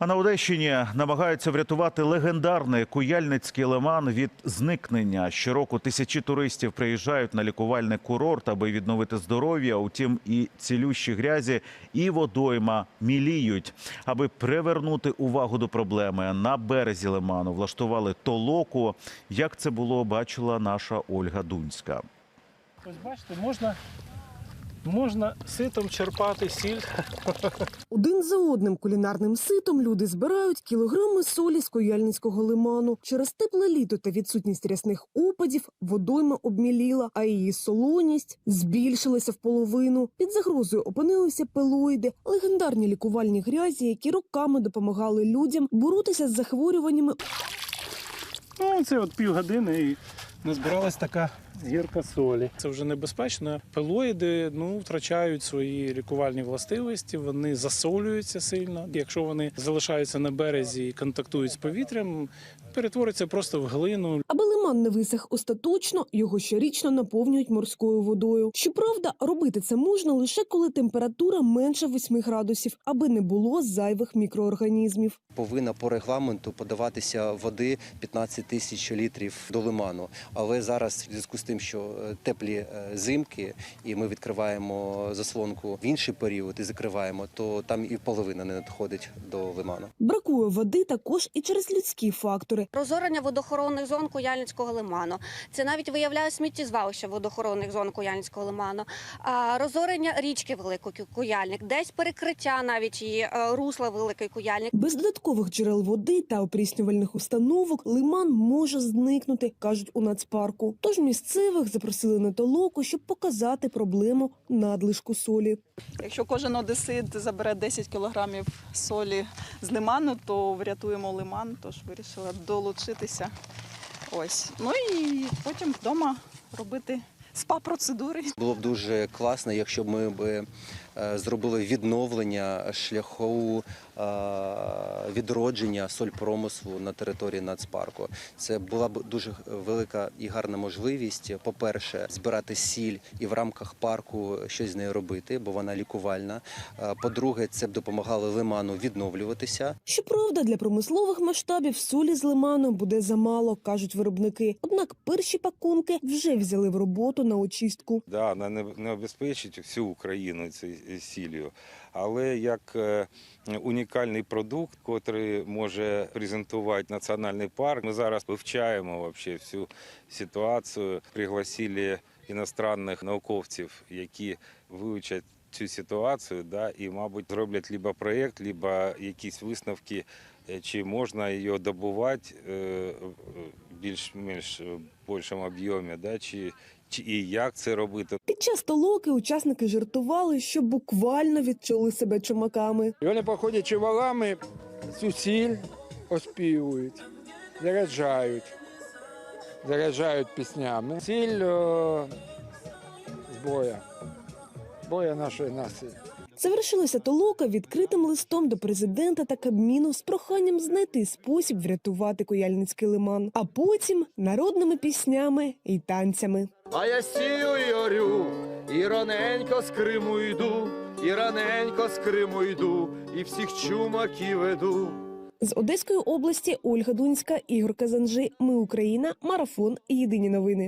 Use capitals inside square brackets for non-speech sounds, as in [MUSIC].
А на Одещині намагаються врятувати легендарний куяльницький лиман від зникнення. Щороку тисячі туристів приїжджають на лікувальний курорт, аби відновити здоров'я. Утім, і цілющі грязі, і водойма міліють. Аби привернути увагу до проблеми, на березі лиману влаштували толоку. Як це було, бачила наша Ольга Дунська. Ось бачите, можна, можна ситом черпати сіль. [LAUGHS] Один за одним кулінарним ситом люди збирають кілограми солі з Кояльницького лиману. Через тепле літо та відсутність рясних опадів водойма обміліла, а її солоність збільшилася в половину. Під загрозою опинилися пелоїди, легендарні лікувальні грязі, які роками допомагали людям боротися з захворюваннями Ну, це от півгодини і назбиралась така гірка солі. Це вже небезпечно. Пелоїди ну, втрачають свої лікувальні властивості, вони засолюються сильно. Якщо вони залишаються на березі і контактують з повітрям, перетворюються просто в глину. Аби лиман не висох остаточно, його щорічно наповнюють морською водою. Щоправда, робити це можна лише коли температура менше 8 градусів, аби не було зайвих мікроорганізмів. повинна по регламенту подаватися води 15 тисяч літрів до лиману. Але зараз в зв'язку з тим, що е, теплі е, зимки, і ми відкриваємо заслонку в інший період і закриваємо, то там і половина не надходить до лиману. Бракує води також і через людські фактори. Розорення водохоронних зон Куяльницького лиману. Це навіть виявляє сміттєзвалища водохоронних зон Куяльницького лиману. А, розорення річки Великий Куяльник, десь перекриття навіть її е, русла Великий Куяльник. Без додаткових джерел води та опріснювальних установок лиман може зникнути, кажуть у нацпарку. Тож місцевих запросили на толоку, щоб показати проблему надлишку солі. Якщо кожен одесит забере 10 кілограмів солі з лиману, то врятуємо лиман, тож вирішила долучитися. Ось. Ну і потім вдома робити спа-процедури. Було б дуже класно, якщо б ми б е, зробили відновлення шляху е, відродження сольпромислу на території нацпарку. Це була б дуже велика і гарна можливість, по-перше, збирати сіль і в рамках парку щось з нею робити, бо вона лікувальна. Е, По-друге, це б допомагало лиману відновлюватися. Щоправда, для промислових масштабів солі з лиману буде замало, кажуть виробники. Однак перші пакунки вже взяли в роботу на очистку. Да, вона не, не обезпечить всю Україну цією сіллю, але як е, унікальний продукт, який може презентувати національний парк. Ми зараз вивчаємо вообще всю ситуацію. Пригласили іностранних науковців, які вивчать цю ситуацію, да, і, мабуть, зроблять либо проєкт, либо якісь висновки, е, чи можна її добувати е, більш-менш більшому об'ємі, да, чи і як це робити. Під час толоки учасники жартували, що буквально відчули себе чумаками. І вони, походячи валами, цю сіль оспівують, заряджають, заряджають піснями. Сіль о, зброя, зброя нашої нації. Завершилася толока відкритим листом до президента та Кабміну з проханням знайти спосіб врятувати Куяльницький лиман, а потім народними піснями і танцями. А я сію і орю, і раненько з Криму йду, і раненько з Криму йду, і всіх чумаків веду. З Одеської області Ольга Дунська, Ігор Казанжи. Ми Україна. Марафон. Єдині новини.